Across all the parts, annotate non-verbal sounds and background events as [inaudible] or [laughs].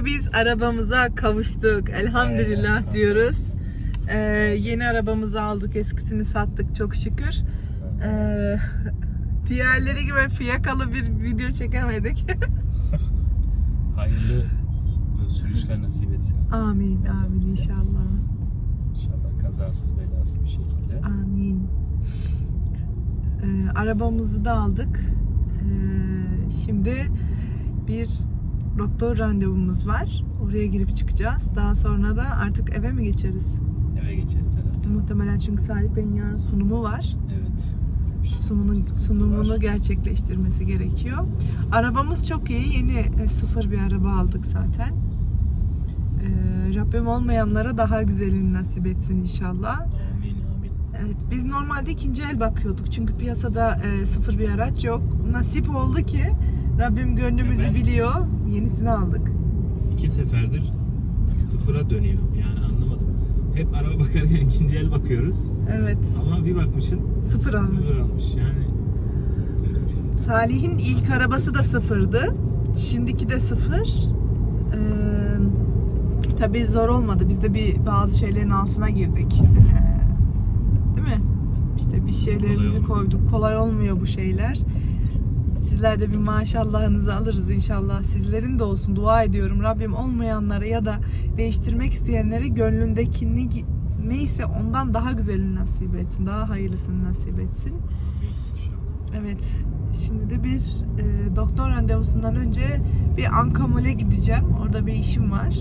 Sonunda biz arabamıza kavuştuk. Elhamdülillah Evet. diyoruz. Ee, yeni arabamızı aldık, eskisini sattık çok şükür. Ee, [laughs] diğerleri gibi fiyakalı bir video çekemedik. [laughs] Hayırlı sürüşler nasip etsin. amin, amin inşallah. İnşallah kazasız belasız bir şekilde. Amin. Ee, arabamızı da aldık. Ee, şimdi bir doktor randevumuz var. Oraya girip çıkacağız. Daha sonra da artık eve mi geçeriz? Eve geçeriz herhalde. Muhtemelen çünkü Salih Bey'in yarın sunumu var. Evet. Şey- Sunumunu, var. gerçekleştirmesi gerekiyor. Arabamız çok iyi. Yeni e, sıfır bir araba aldık zaten. Ee, Rabbim olmayanlara daha güzelini nasip etsin inşallah. Amin amin. Evet, biz normalde ikinci el bakıyorduk çünkü piyasada e, sıfır bir araç yok. Nasip oldu ki Rabbim gönlümüzü Evet. biliyor. Yenisini aldık. İki seferdir sıfıra dönüyor. Yani anlamadım. Hep araba bakarken [laughs] ikinci el bakıyoruz. Evet, Ama bir bakmışın sıfır almış. sıfır almış. Yani Salih'in ilk arabası da sıfırdı. Şimdiki de sıfır. Ee, tabii zor olmadı. Biz de bir bazı şeylerin altına girdik. Ee, değil mi? İşte bir şeylerimizi olmuyor. koyduk. Kolay olmuyor bu şeyler. Sizler de bir maşallahınızı alırız inşallah. Sizlerin de olsun. Dua ediyorum. Rabbim olmayanlara ya da değiştirmek isteyenlere gönlündekini neyse ondan daha güzelini nasip etsin. Daha hayırlısını nasip etsin. Evet. Şimdi de bir e, doktor randevusundan önce bir Ankamol'e gideceğim. Orada bir işim var.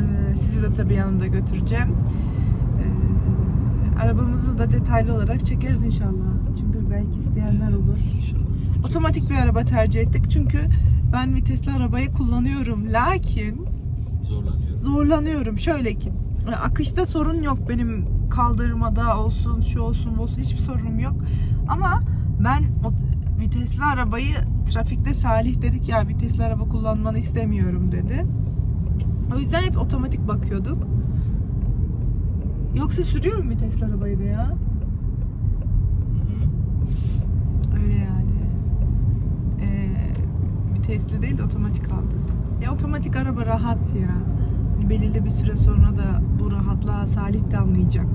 E, sizi de tabii yanımda götüreceğim. E, arabamızı da detaylı olarak çekeriz inşallah. Çünkü belki isteyenler olur. İnşallah. Otomatik bir araba tercih ettik. Çünkü ben vitesli arabayı kullanıyorum. Lakin Zorlanıyoruz. zorlanıyorum. Şöyle ki akışta sorun yok benim kaldırmada olsun şu olsun bu olsun hiçbir sorunum yok. Ama ben o vitesli arabayı trafikte Salih dedik ya vitesli araba kullanmanı istemiyorum dedi. O yüzden hep otomatik bakıyorduk. Yoksa sürüyorum vitesli arabayı da ya. Hı hı. Öyle yani. Ee, vitesli değil de otomatik aldık. Ya otomatik araba rahat ya. Hani belirli bir süre sonra da bu rahatlığa Salih de anlayacak.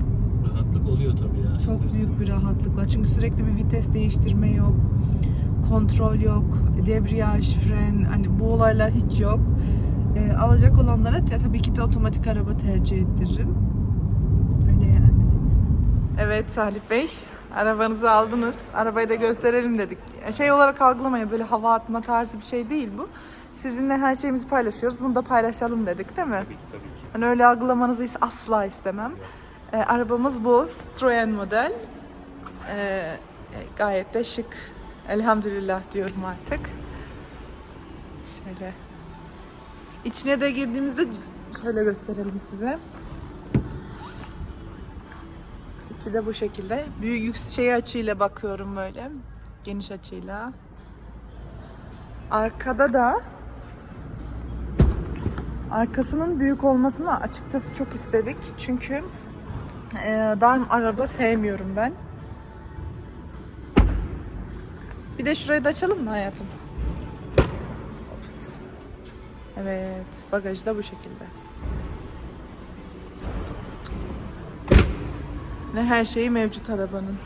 Rahatlık oluyor tabii ya. Çok büyük bir istemez. rahatlık var. Çünkü sürekli bir vites değiştirme yok. Kontrol yok. Debriyaj, fren hani bu olaylar hiç yok. Ee, alacak olanlara te- tabii ki de otomatik araba tercih ettiririm. Öyle yani. Evet Salih Bey, arabanızı aldınız. Arabayı da gösterelim dedik. Şey olarak algılamayın böyle hava atma tarzı bir şey değil bu. Sizinle her şeyimizi paylaşıyoruz. Bunu da paylaşalım dedik değil mi? Tabii ki tabii ki. Hani öyle algılamanızı asla istemem. Ee, arabamız bu. Citroen model. Ee, e, gayet de şık. Elhamdülillah diyorum artık. Şöyle. İçine de girdiğimizde şöyle gösterelim size. İçi de bu şekilde. Büyük yük- şey açıyla bakıyorum böyle. Geniş açıyla. Arkada da Arkasının büyük olmasını açıkçası çok istedik. Çünkü e, dar araba sevmiyorum ben. Bir de şurayı da açalım mı hayatım? Evet, bagajı da bu şekilde. Ve her şeyi mevcut arabanın.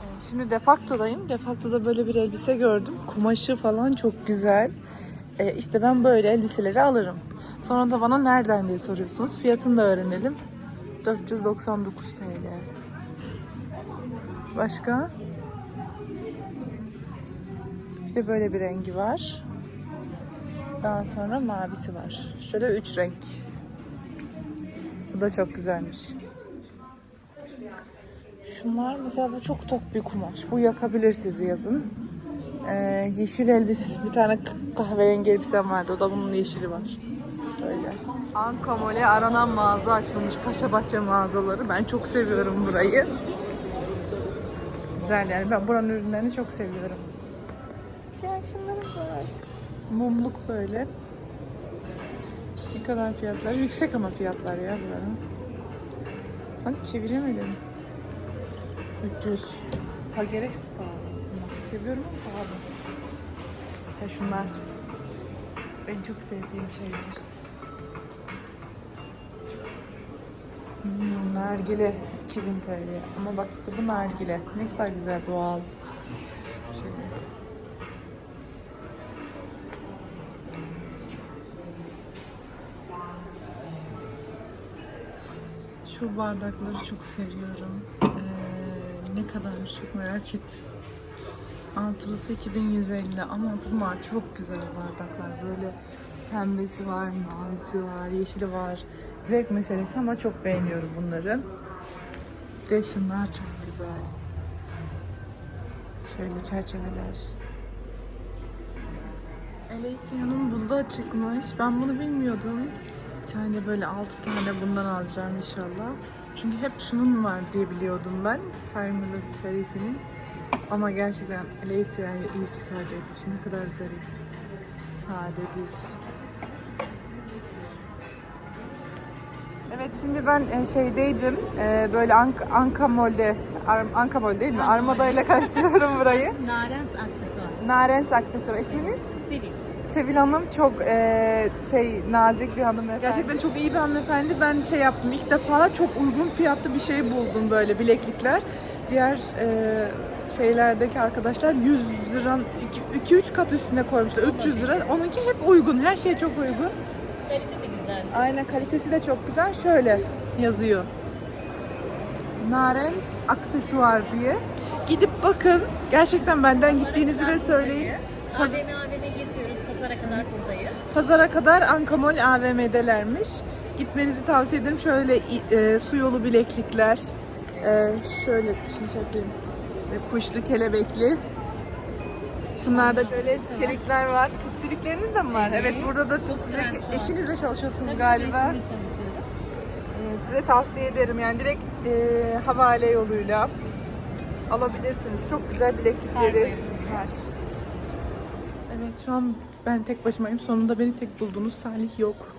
E, Şimdi Defakto'dayım. Defakto'da böyle bir elbise gördüm. Kumaşı falan çok güzel. E, işte ben böyle elbiseleri alırım. Sonra da bana nereden diye soruyorsunuz. Fiyatını da öğrenelim. 499 TL. Başka? Bir de böyle bir rengi var. Daha sonra mavisi var. Şöyle üç renk. Bu da çok güzelmiş. Şunlar mesela bu çok tok bir kumaş. Bu yakabilir sizi yazın. Ee, yeşil elbis, bir tane kahverengi elbisem vardı. O da bunun yeşili var. Böyle. Ankamole aranan mağaza açılmış. Paşabahçe mağazaları. Ben çok seviyorum burayı. Güzel yani. Ben buranın ürünlerini çok seviyorum. Ya şunların var. Mumluk böyle. Ne kadar fiyatlar? Yüksek ama fiyatlar ya buranın. Bak çeviremedim. 300. Ha gereksiz pahalı. Seviyorum ama pahalı. Mesela şunlar en çok sevdiğim şeyler. Hmm, nargile 2000 TL. Ama bak işte bu nargile. Ne kadar güzel doğal. Şöyle. Şu bardakları çok seviyorum. Ee, ne kadarmış çok merak ettim. Altılısı 2150 ama bunlar çok güzel bardaklar. Böyle pembesi var, mavisi var, yeşili var. Zevk meselesi ama çok beğeniyorum bunları. De şunlar çok güzel. Şöyle çerçeveler. Elysia'nın bu da çıkmış. Ben bunu bilmiyordum. Bir tane böyle 6 tane bundan alacağım inşallah. Çünkü hep şunun var diye biliyordum ben. Timeless serisinin. Ama gerçekten Elysia'yı iyi ki tercih etmiş. Ne kadar zarif. Sade, düz. Evet şimdi ben e, şeydeydim. E, böyle Ank Anka Mol'de, Ar Anka Mall değil mi? Armada ile [laughs] karıştırıyorum burayı. Narens aksesuar. Narens aksesuar. İsminiz? Sivil. Sevil Hanım çok e, şey nazik bir hanımefendi. Gerçekten çok iyi bir hanımefendi. Ben şey yaptım ilk defa çok uygun fiyatlı bir şey buldum böyle bileklikler. Diğer e, şeylerdeki arkadaşlar 100 lira 2-3 kat üstüne koymuşlar. 300 lira. Onunki hep uygun. Her şey çok uygun. Kalite de güzel. Aynen kalitesi de çok güzel. Şöyle yazıyor. Narens aksesuar diye. Gidip bakın. Gerçekten benden gittiğinizi de söyleyin. AVM AVM geziyoruz. Pazara kadar buradayız. Pazara kadar Ankamol AVM'delermiş. Gitmenizi tavsiye ederim. Şöyle e, su yolu bileklikler. E, şöyle şimdi şey yapayım. E, kuşlu, kelebekli. Şunlarda şöyle çelikler var. Tutsilikleriniz de mi var? Evet, burada da şu an. Eşinizle çalışıyorsunuz galiba. E, size tavsiye ederim. Yani direkt e, havale yoluyla alabilirsiniz. Çok güzel bileklikleri var. Evet şu an ben tek başımayım. Sonunda beni tek buldunuz. Salih yok.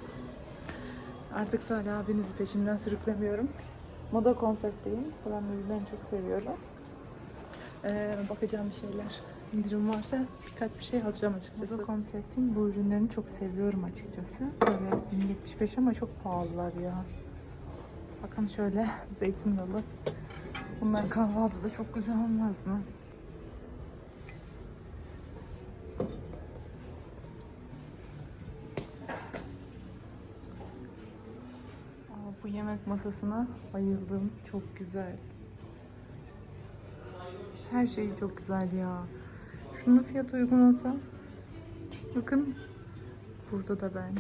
Artık Salih abinizi peşinden sürüklemiyorum. Moda konseptteyim. Buranın ürünlerini çok seviyorum. Ee, bakacağım bir şeyler. İndirim varsa birkaç bir şey alacağım açıkçası. Moda konseptin bu ürünlerini çok seviyorum açıkçası. Böyle 1075 ama çok pahalılar ya. Bakın şöyle zeytin dalı. Bunlar kahvaltıda çok güzel olmaz mı? Aa, bu yemek masasına bayıldım. Çok güzel. Her şeyi çok güzel ya. Şunun fiyatı uygun olsa. Bakın. Burada da ben.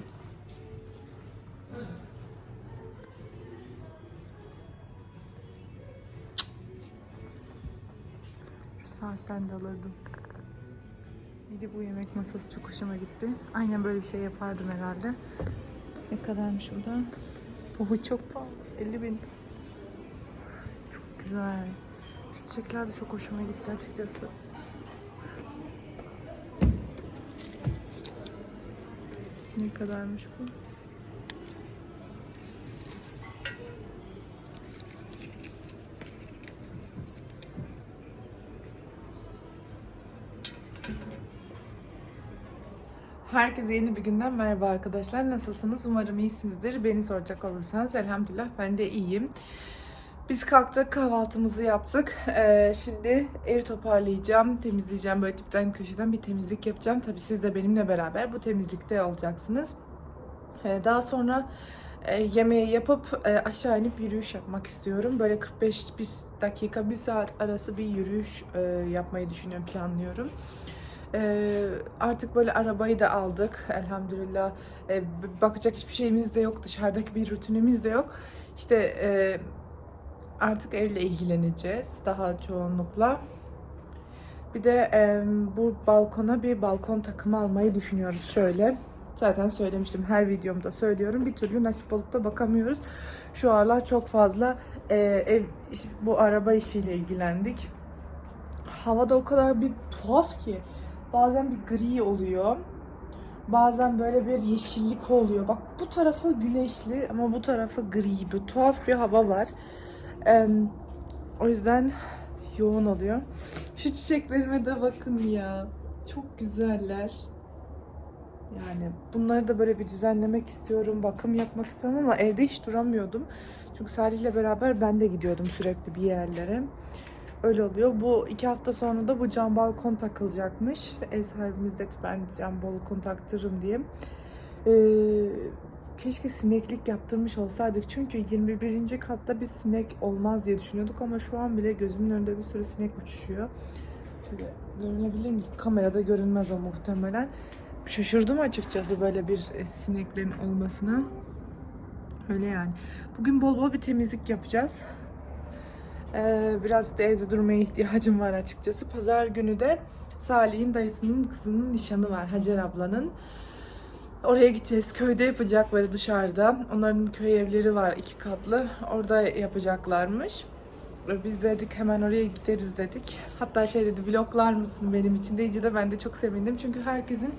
Şu saatten de alırdım. Bir de bu yemek masası çok hoşuma gitti. Aynen böyle bir şey yapardım herhalde. Ne kadarmış bu da? Oh çok pahalı. 50 bin. Çok güzel. Çiçekler de çok hoşuma gitti açıkçası. Ne kadarmış bu? Herkese yeni bir günden merhaba arkadaşlar. Nasılsınız? Umarım iyisinizdir. Beni soracak olursanız elhamdülillah ben de iyiyim. Biz kalktık, kahvaltımızı yaptık. Ee, şimdi evi toparlayacağım, temizleyeceğim. Böyle tipten köşeden bir temizlik yapacağım. Tabii siz de benimle beraber bu temizlikte olacaksınız. Ee, daha sonra e, yemeği yapıp e, aşağı inip yürüyüş yapmak istiyorum. Böyle 45 bir dakika, bir saat arası bir yürüyüş e, yapmayı düşünüyorum, planlıyorum. Ee, artık böyle arabayı da aldık elhamdülillah. Ee, bakacak hiçbir şeyimiz de yok. Dışarıdaki bir rutinimiz de yok. İşte e, artık evle ilgileneceğiz daha çoğunlukla. Bir de e, bu balkona bir balkon takımı almayı düşünüyoruz şöyle. Zaten söylemiştim her videomda söylüyorum. Bir türlü nasip olup da bakamıyoruz. Şu aralar çok fazla e, ev bu araba işiyle ilgilendik. Havada o kadar bir tuhaf ki. Bazen bir gri oluyor. Bazen böyle bir yeşillik oluyor. Bak bu tarafı güneşli ama bu tarafı gri. Bir tuhaf bir hava var. Ee, o yüzden yoğun oluyor. Şu çiçeklerime de bakın ya. Çok güzeller. Yani bunları da böyle bir düzenlemek istiyorum, bakım yapmak istiyorum ama evde hiç duramıyordum. Çünkü Salih'le beraber ben de gidiyordum sürekli bir yerlere. Öyle oluyor. Bu iki hafta sonra da bu cam balkon takılacakmış. Ev sahibimiz dedi ben cam balkon taktırırım diye. Ee, keşke sineklik yaptırmış olsaydık. Çünkü 21. katta bir sinek olmaz diye düşünüyorduk ama şu an bile gözümün önünde bir sürü sinek uçuşuyor. Şöyle görünebilir mi? Kamerada görünmez o muhtemelen. Şaşırdım açıkçası böyle bir e, sineklerin olmasına. Öyle yani. Bugün bol bol bir temizlik yapacağız. Ee, biraz da evde durmaya ihtiyacım var açıkçası. Pazar günü de Salih'in dayısının kızının nişanı var. Hacer ablanın. Oraya gideceğiz. Köyde yapacak böyle dışarıda. Onların köy evleri var iki katlı. Orada yapacaklarmış. Biz dedik hemen oraya gideriz dedik. Hatta şey dedi vloglar mısın benim için deyince de ben de çok sevindim. Çünkü herkesin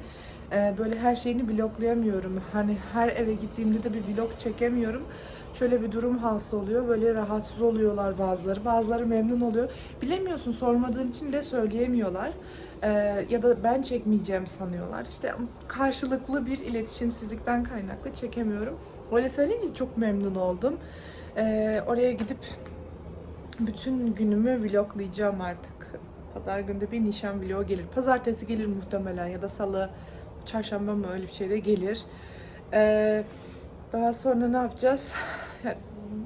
e, böyle her şeyini vloglayamıyorum. Hani her eve gittiğimde de bir vlog çekemiyorum. Şöyle bir durum hasıl oluyor. Böyle rahatsız oluyorlar bazıları. Bazıları memnun oluyor. Bilemiyorsun sormadığın için de söyleyemiyorlar. Ee, ya da ben çekmeyeceğim sanıyorlar. İşte karşılıklı bir iletişimsizlikten kaynaklı çekemiyorum. Öyle söyleyince çok memnun oldum. Ee, oraya gidip bütün günümü vloglayacağım artık. Pazar günde bir nişan vlogu gelir. Pazartesi gelir muhtemelen ya da salı, çarşamba mı öyle bir şey de gelir. Ee, daha sonra ne yapacağız? Ya,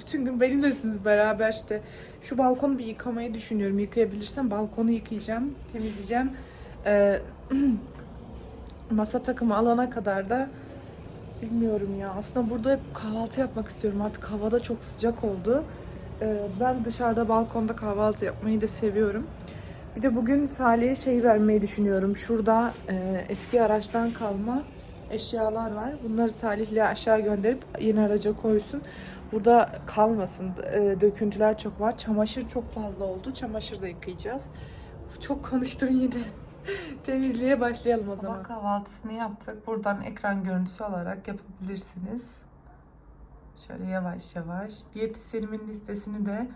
bütün gün benimlesiniz beraber işte. Şu balkonu bir yıkamayı düşünüyorum. Yıkayabilirsem balkonu yıkayacağım, temizleyeceğim. Ee, [clears throat] masa takımı alana kadar da bilmiyorum ya. Aslında burada hep kahvaltı yapmak istiyorum. Artık havada çok sıcak oldu. Ee, ben dışarıda balkonda kahvaltı yapmayı da seviyorum. Bir de bugün Salih'e şey vermeyi düşünüyorum. Şurada e, eski araçtan kalma eşyalar var. Bunları Salih'le aşağı gönderip yeni araca koysun. Burada kalmasın. E, döküntüler çok var. Çamaşır çok fazla oldu. Çamaşır da yıkayacağız. Çok konuştun yine. [laughs] Temizliğe başlayalım o zaman. Sabah kahvaltısını yaptık. Buradan ekran görüntüsü alarak yapabilirsiniz. Şöyle yavaş yavaş. Diyetisyenimin listesini de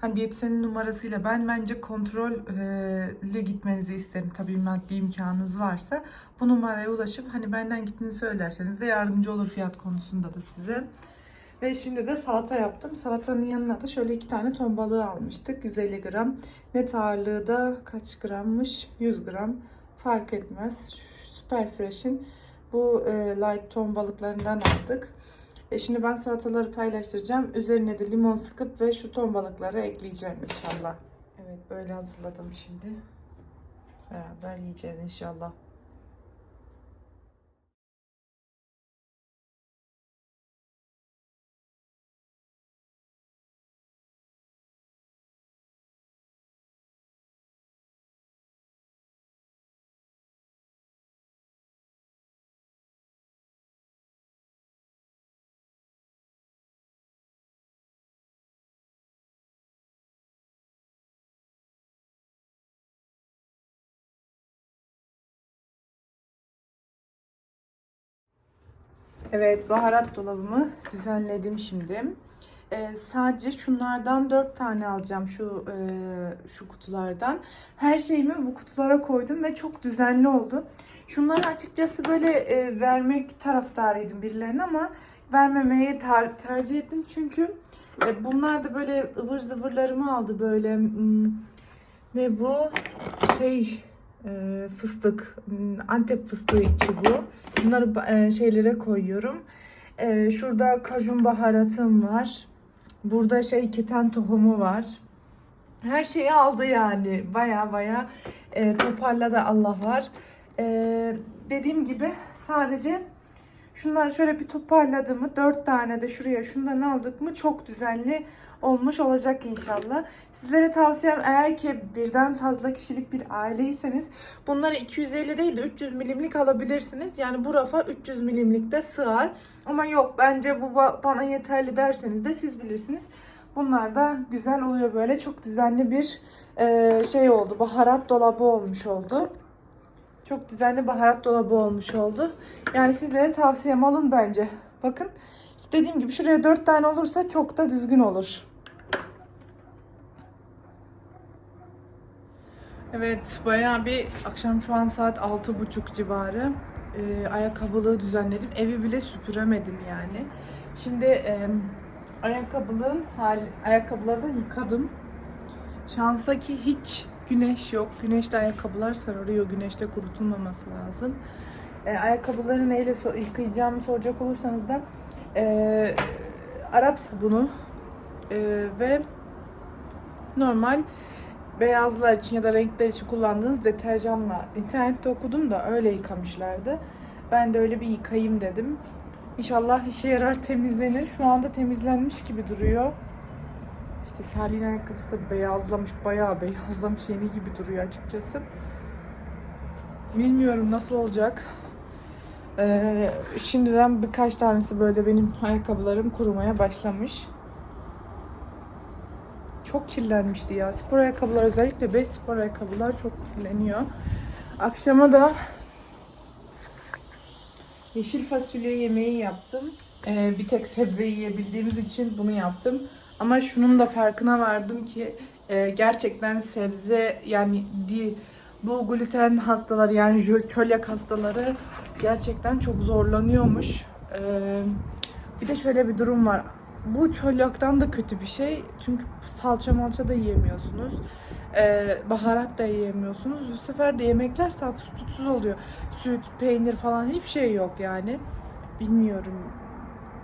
hani diyetisyenin numarasıyla ben bence kontrolle gitmenizi isterim. Tabii maddi imkanınız varsa bu numaraya ulaşıp hani benden gittiğini söylerseniz de yardımcı olur fiyat konusunda da size. Ve şimdi de salata yaptım. Salatanın yanına da şöyle iki tane ton balığı almıştık. 150 gram. Net ağırlığı da kaç grammış? 100 gram. Fark etmez. Süper Fresh'in bu e, light ton balıklarından aldık. E şimdi ben salataları paylaştıracağım. Üzerine de limon sıkıp ve şu ton balıkları ekleyeceğim inşallah. Evet böyle hazırladım şimdi. Beraber yiyeceğiz inşallah. Evet, baharat dolabımı düzenledim şimdi. Ee, sadece şunlardan dört tane alacağım şu e, şu kutulardan. Her şeyimi bu kutulara koydum ve çok düzenli oldu. Şunları açıkçası böyle e, vermek taraftarıydım birilerine ama vermemeyi ter- tercih ettim çünkü e, bunlar da böyle ıvır zıvırlarımı aldı böyle hmm, ne bu şey e, fıstık hmm, Antep fıstığı içi bu. Bunları e, şeylere koyuyorum. E, şurada kajun baharatım var. Burada şey keten tohumu var. Her şeyi aldı yani. Baya baya e, toparladı Allah var. E, dediğim gibi sadece şunları şöyle bir toparladığımı dört tane de şuraya şundan aldık mı çok düzenli olmuş olacak inşallah. Sizlere tavsiyem eğer ki birden fazla kişilik bir aileyseniz bunları 250 değil de 300 milimlik alabilirsiniz. Yani bu rafa 300 milimlik de sığar. Ama yok bence bu ba- bana yeterli derseniz de siz bilirsiniz. Bunlar da güzel oluyor böyle. Çok düzenli bir e, şey oldu. Baharat dolabı olmuş oldu. Çok düzenli baharat dolabı olmuş oldu. Yani sizlere tavsiyem alın bence. Bakın dediğim gibi şuraya 4 tane olursa çok da düzgün olur. Evet bayağı bir akşam şu an saat 6.30 civarı. e, ayakkabılığı düzenledim. Evi bile süpüremedim yani. Şimdi e, ayakkabılığın hal, ayakkabıları da yıkadım. Şansa ki hiç güneş yok. Güneşte ayakkabılar sararıyor. Güneşte kurutulmaması lazım. E, ayakkabıları neyle so- yıkayacağımı soracak olursanız da e, Arap sabunu e, ve normal beyazlar için ya da renkler için kullandığınız deterjanla internette okudum da öyle yıkamışlardı. Ben de öyle bir yıkayayım dedim. İnşallah işe yarar [laughs] temizlenir. Şu anda temizlenmiş gibi duruyor. İşte Salih'in ayakkabısı da beyazlamış, bayağı beyazlamış, yeni gibi duruyor açıkçası. Bilmiyorum nasıl olacak. Ee, şimdiden birkaç tanesi böyle benim ayakkabılarım kurumaya başlamış. Çok kirlenmişti ya. Spor ayakkabılar özellikle 5 spor ayakkabılar çok kirleniyor. Akşama da yeşil fasulye yemeği yaptım. Ee, bir tek sebze yiyebildiğimiz için bunu yaptım. Ama şunun da farkına vardım ki e, gerçekten sebze yani di, bu gluten hastaları yani çölyak hastaları gerçekten çok zorlanıyormuş. Ee, bir de şöyle bir durum var. Bu çölyaktan da kötü bir şey. Çünkü salça malça da yiyemiyorsunuz. Ee, baharat da yiyemiyorsunuz. Bu sefer de yemekler tatsız tutsuz oluyor. Süt, peynir falan hiçbir şey yok yani. Bilmiyorum.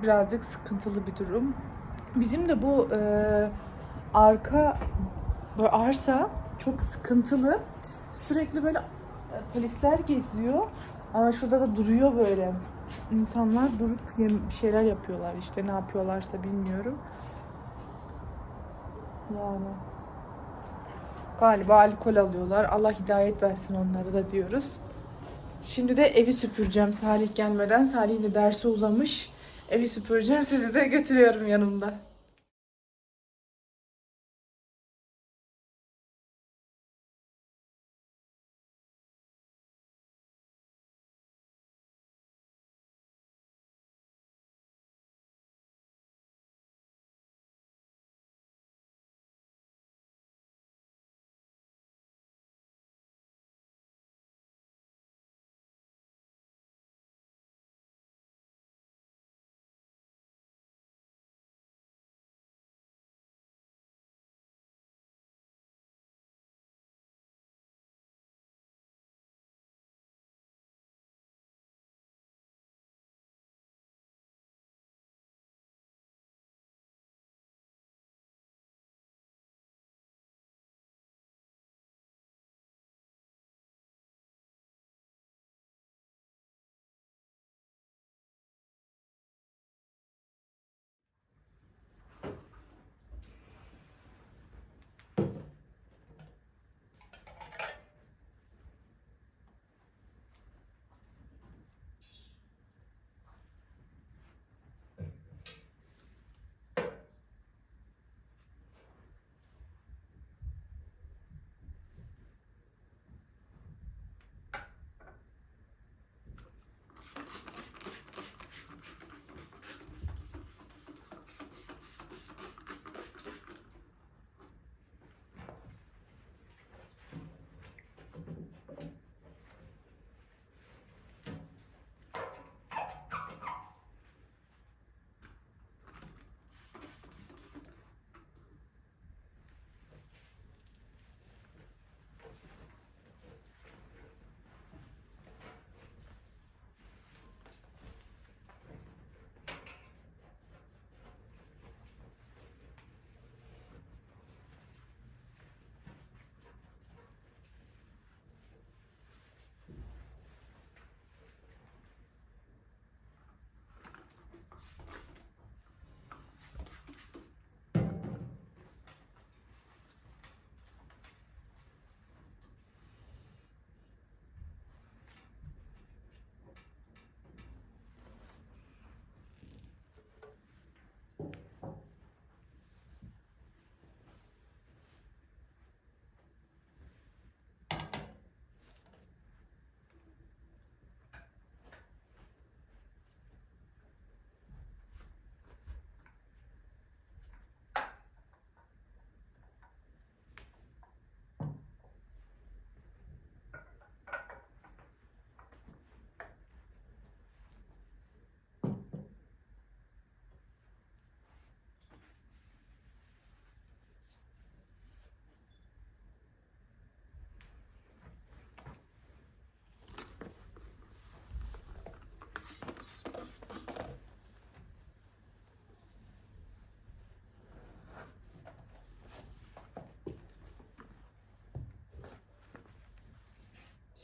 Birazcık sıkıntılı bir durum. Bizim de bu e, arka böyle arsa çok sıkıntılı. Sürekli böyle polisler geziyor. Ama şurada da duruyor böyle. İnsanlar durup bir şeyler yapıyorlar işte ne yapıyorlarsa bilmiyorum. Yani galiba alkol alıyorlar. Allah hidayet versin onlara da diyoruz. Şimdi de evi süpüreceğim Salih gelmeden. Salih'in de dersi uzamış. Evi süpüreceğim. Sizi de götürüyorum yanımda.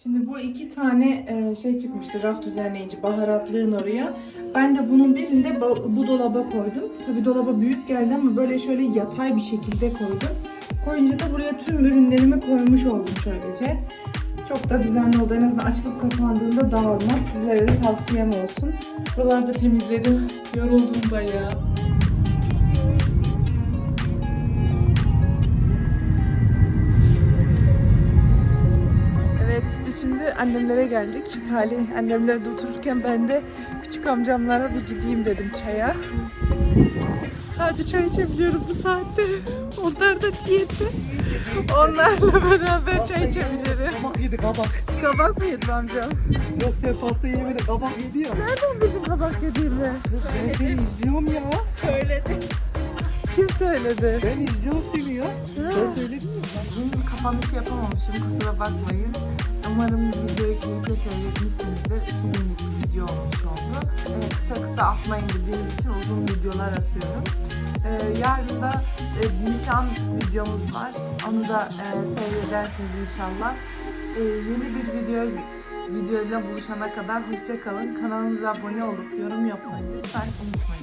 Şimdi bu iki tane e, şey çıkmıştı raf düzenleyici baharatlığın oraya. Ben de bunun birinde bu dolaba koydum. Tabi dolaba büyük geldi ama böyle şöyle yatay bir şekilde koydum. Koyunca da buraya tüm ürünlerimi koymuş oldum şöylece. Çok da düzenli oldu. En azından açılıp kapandığında dağılmaz. Sizlere de tavsiyem olsun. Buraları da temizledim. [laughs] Yoruldum bayağı. Şimdi annemlere geldik. Salih annemlerde otururken ben de küçük amcamlara bir gideyim dedim çaya. Sadece çay içebiliyorum bu saatte. Onlar da diyette. Onlarla beraber çay içebilirim. Kabak yedi kabak. Kabak mı yedin amcam? Yok sen pasta yemedin kabak yedi ya. Nereden bildin kabak yediğimi? Kız ben seni izliyorum ya. Kim söyledi? Ben izliyorum seni ya. Sen söyledin mi? Henüz kapanış yapamamışım kusura bakmayın. Umarım videoyu keyifle seyretmişsinizdir. 2 günlük bir video olmuş oldu. Ee, kısa kısa atmayın dediğiniz için uzun videolar atıyorum. Ee, yarın da e, nişan videomuz var. Onu da e, seyredersiniz inşallah. Ee, yeni bir video videoyla buluşana kadar hoşça kalın. Kanalımıza abone olup yorum yapmayı lütfen unutmayın.